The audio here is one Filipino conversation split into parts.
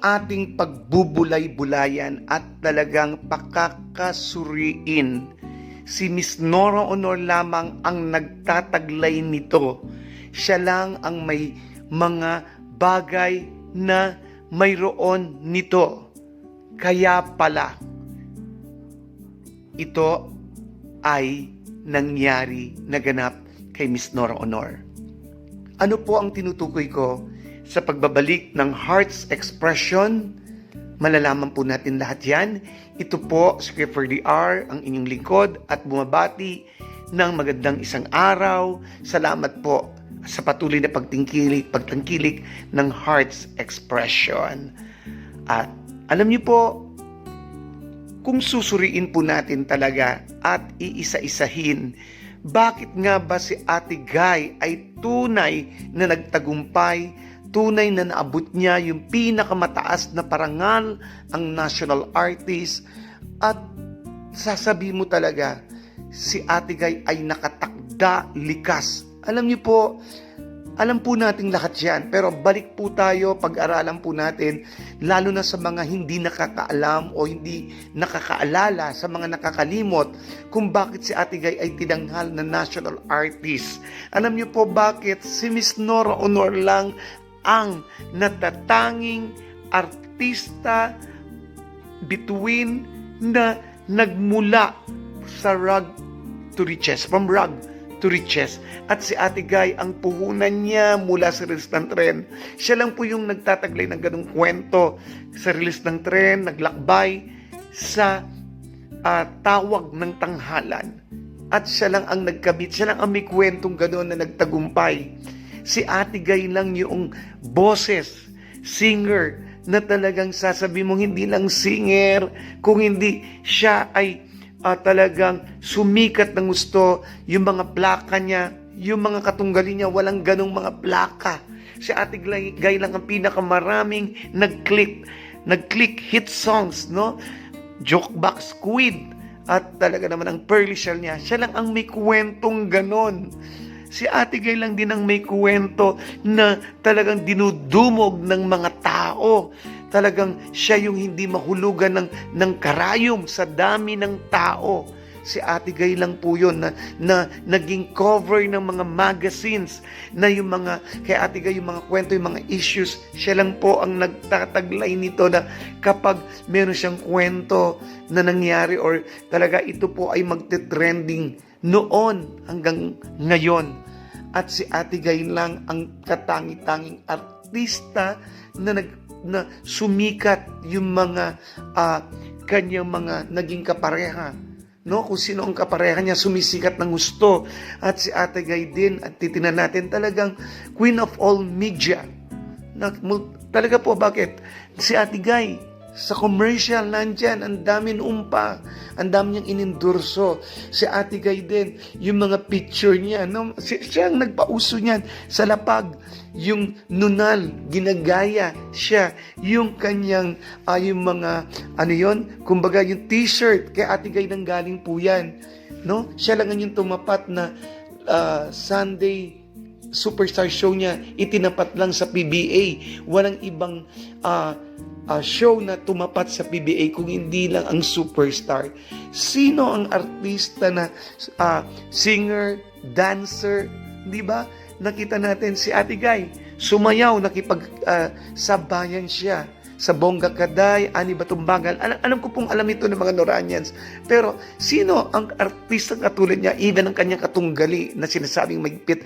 ating pagbubulay-bulayan at talagang pakakasuriin. Si Miss Nora Honor lamang ang nagtataglay nito. Siya lang ang may mga bagay na mayroon nito. Kaya pala, ito ay nangyari naganap kay Miss Nora Honor. Ano po ang tinutukoy ko sa pagbabalik ng Heart's Expression? Malalaman po natin lahat yan. Ito po, Clifford DR, ang inyong lingkod at bumabati ng magandang isang araw. Salamat po sa patuloy na pagtingkilik, pagtangkilik ng Heart's Expression. At alam niyo po, kung susuriin po natin talaga at iisa-isahin, bakit nga ba si Ate Guy ay tunay na nagtagumpay, tunay na naabot niya yung pinakamataas na parangal ang national artist at sasabi mo talaga si Ate Guy ay nakatakda likas. Alam niyo po, alam po nating lahat yan, pero balik po tayo, pag-aralan po natin, lalo na sa mga hindi nakakaalam o hindi nakakaalala, sa mga nakakalimot, kung bakit si Ate Guy ay tinanghal na national artist. Alam niyo po bakit si Miss Nora Honor lang ang natatanging artista between na nagmula sa rug to riches, from rug to riches. At si Ate Guy, ang puhunan niya mula sa release ng tren. Siya lang po yung nagtataglay ng ganong kwento sa release ng tren, naglakbay sa ah, tawag ng tanghalan. At siya lang ang nagkabit, siya lang ang may kwentong gano'n na nagtagumpay. Si Ate Guy lang yung boses, singer, na talagang sasabi mong hindi lang singer, kung hindi siya ay ah, talagang sumikat ng gusto, yung mga plaka niya, yung mga katunggali niya, walang ganong mga plaka. Si Ate Guy lang ang pinakamaraming nag-click, nag-click hit songs, no? Jokebox Squid, at talaga naman ang Pearly Shell niya, siya lang ang may kwentong ganon. Si Ate Guy lang din ang may kwento na talagang dinudumog ng mga tao. Talagang siya yung hindi mahulugan ng, ng karayom sa dami ng tao. Si Ate Guy lang po yun na, na naging cover ng mga magazines na yung mga, kay Ate Guy yung mga kwento, yung mga issues, siya lang po ang nagtataglay nito na kapag meron siyang kwento na nangyari or talaga ito po ay magte-trending noon hanggang ngayon. At si Ate Guy lang ang katangi-tanging artista na nag na sumikat yung mga ah, kanyang mga naging kapareha. No, kung sino ang kapareha niya sumisikat ng gusto. At si Ate Guy din, at titinan natin talagang queen of all media. Na, talaga po, bakit? Si Ate Guy, sa commercial, nandyan, ang dami noon pa. Ang dami niyang inendorso. Si Ate Guy din, yung mga picture niya, no? Si, siya ang nagpauso niyan sa lapag. Yung nunal, ginagaya siya. Yung kanyang, ah, yung mga, ano yon kumbaga yung t-shirt, kay Ate Guy nang galing po yan. No? Siya lang ang yung tumapat na ah, Sunday superstar show niya itinapat lang sa PBA. Walang ibang ah, ah, show na tumapat sa PBA kung hindi lang ang superstar. Sino ang artista na ah, singer, dancer, di ba? Nakita natin si Ate Guy, sumayaw, nakipag sabayan siya sa Bongga Kaday, Ani Batumbangal. Alam, alam ko pong alam ito ng mga Noranians. Pero sino ang artista katulad niya, even ang kanyang katunggali na sinasabing magpit,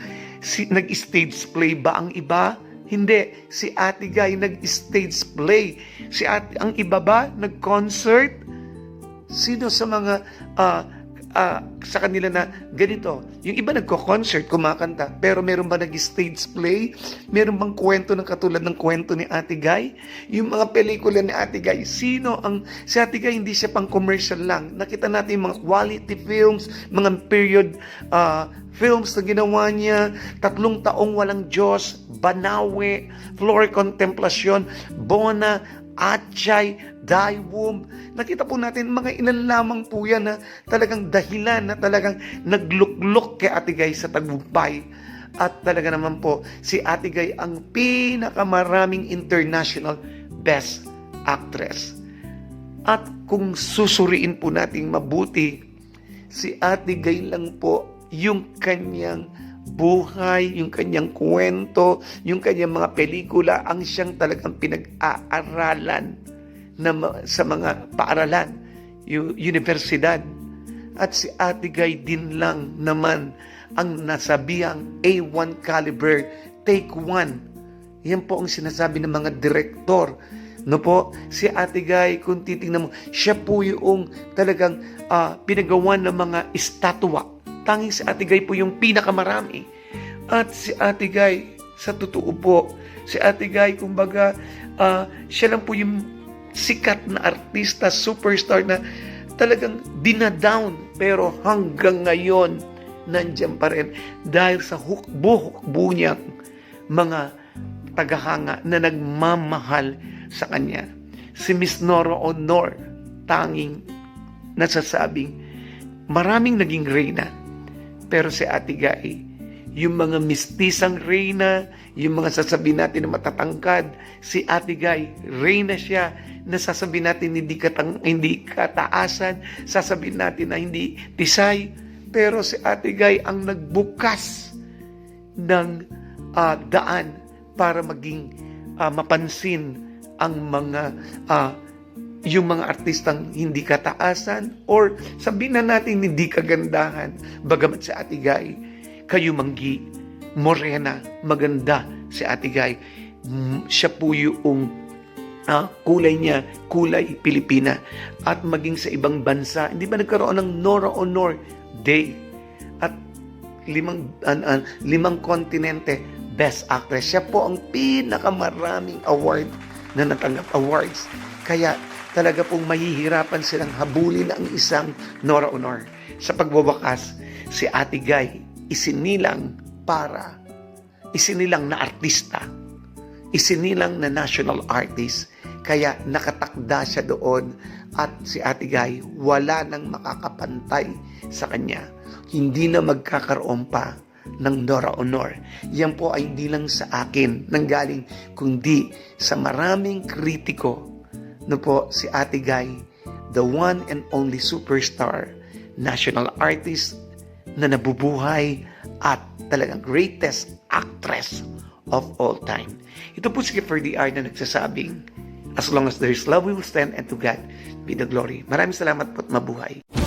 si, nag-stage play ba ang iba? Hindi. Si Ate Guy nag-stage play. Si Ate, ang iba ba nag-concert? Sino sa mga ah, ah, sa kanila na ganito? Yung iba nagko-concert, kumakanta, pero meron ba nag-stage play? Meron bang kwento ng katulad ng kwento ni Ate Guy? Yung mga pelikula ni Ate Guy, sino ang... Si Ate Guy, hindi siya pang commercial lang. Nakita natin mga quality films, mga period ah, films na ginawa niya, tatlong taong walang Diyos, Banawe, Flore Contemplacion, Bona, Achay, Daewum. Nakita po natin mga ilan lamang po yan na talagang dahilan na talagang nagluklok kay Ate Guy sa tagumpay. At talaga naman po, si Ate Guy ang pinakamaraming international best Actress. At kung susuriin po nating mabuti, si Ate Gay lang po yung kanyang buhay, yung kanyang kwento, yung kanyang mga pelikula, ang siyang talagang pinag-aaralan na sa mga paaralan, yung universidad. At si Ate Gay din lang naman ang nasabihang A1 caliber, take one. Yan po ang sinasabi ng mga direktor. No po, si Ate Gay, kung titingnan mo, siya po yung talagang ah, pinagawa ng mga estatwa. Tanging si Ate Gay po yung pinakamarami. At si Ate Gay, sa totoo po, si Ate Gay, kumbaga, ah, siya lang po yung sikat na artista, superstar na talagang dinadown. Pero hanggang ngayon, nandyan pa rin dahil sa hukbo-hukbo niyang mga tagahanga na nagmamahal sa kanya. Si Miss Nora Honor, tanging nasasabing maraming naging reyna. Pero si Ate Gai, yung mga mistisang reyna, yung mga sasabihin natin na matatangkad, si Ate Gai, reyna siya, na sasabihin natin hindi, katang, hindi kataasan, sasabihin natin na hindi tisay, pero si Ate Gai ang nagbukas ng ah, daan para maging ah, mapansin ang mga ah, yung mga artistang hindi kataasan or sabihin na natin hindi kagandahan. Bagamat si Ate Guy kayo manggi morena maganda si Ate Guy. Mm, siya po yung ah, kulay niya kulay Pilipina. At maging sa ibang bansa hindi ba nagkaroon ng Nora Honor Day? At limang an, an, limang kontinente best actress. Siya po ang pinakamaraming award na natanggap awards. Kaya talaga pong mahihirapan silang habulin ang isang Nora Honor sa pagwawakas si Ate Guy isinilang para isinilang na artista isinilang na national artist kaya nakatakda siya doon at si Ate Guy wala nang makakapantay sa kanya. Hindi na magkakaroon pa ng Nora Honor. Yan po ay hindi lang sa akin nanggaling kundi sa maraming kritiko no po si Ate Guy, the one and only superstar, national artist na nabubuhay at talagang greatest actress of all time. Ito po si Kiefer DR na nagsasabing, As long as there is love, we will stand and to God be the glory. Maraming salamat po at mabuhay.